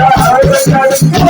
I'm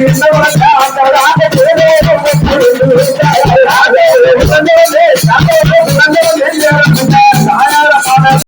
It's